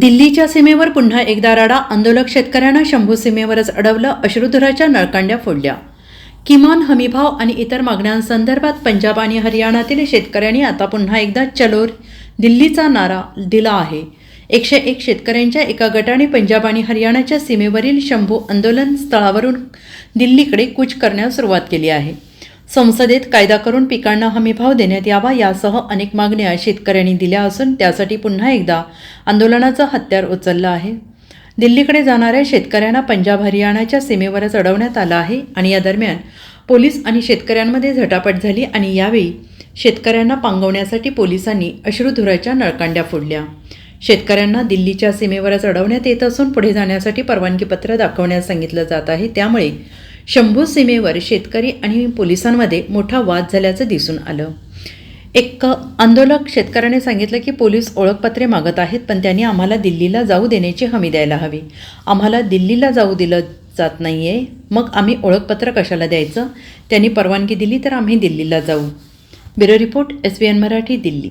दिल्लीच्या सीमेवर पुन्हा एकदा राडा आंदोलक शेतकऱ्यांना शंभू सीमेवरच अडवलं अश्रुधुराच्या नळकांड्या फोडल्या. किमान हमीभाव आणि इतर मागण्यांसंदर्भात पंजाब आणि हरियाणातील शेतकऱ्यांनी आता पुन्हा एकदा चलोर दिल्लीचा नारा दिला आहे. एकशे एक शेतकऱ्यांच्या एका गटाने पंजाब आणि हरियाणाच्या सीमेवरील शंभू आंदोलन स्थळावरून दिल्लीकडे कूच करण्यास सुरुवात केली आहे. संसदेत कायदा करून पिकांना हमीभाव देण्यात यावा यासह अनेक मागण्या शेतकऱ्यांनी दिल्या असून त्यासाठी पुन्हा एकदा आंदोलनाचं हत्यार उचललं आहे. दिल्लीकडे जाणाऱ्या शेतकऱ्यांना पंजाब हरियाणाच्या सीमेवरच अडवण्यात आलं आहे आणि या दरम्यान पोलीस आणि शेतकऱ्यांमध्ये झटापट झाली आणि यावेळी शेतकऱ्यांना पांगवण्यासाठी पोलिसांनी अश्रुधुराच्या नळकांड्या फोडल्या. शेतकऱ्यांना दिल्लीच्या सीमेवरच अडवण्यात येत असून पुढे जाण्यासाठी परवानगीपत्र दाखवण्यास सांगितलं जात आहे. त्यामुळे शंभू सीमेवर शेतकरी आणि पोलिसांमध्ये मोठा वाद झाल्याचं दिसून आलं. एक आंदोलक शेतकऱ्याने सांगितलं की पोलीस ओळखपत्रे मागत आहेत पण त्यांनी आम्हाला दिल्लीला जाऊ देण्याची हमी द्यायला हवी. आम्हाला दिल्लीला जाऊ दिलं जात नाही आहे मग आम्ही ओळखपत्र कशाला द्यायचं? त्यांनी परवानगी दिली तर आम्ही दिल्लीला जाऊ. Bureau report S B N Marathi Delhi.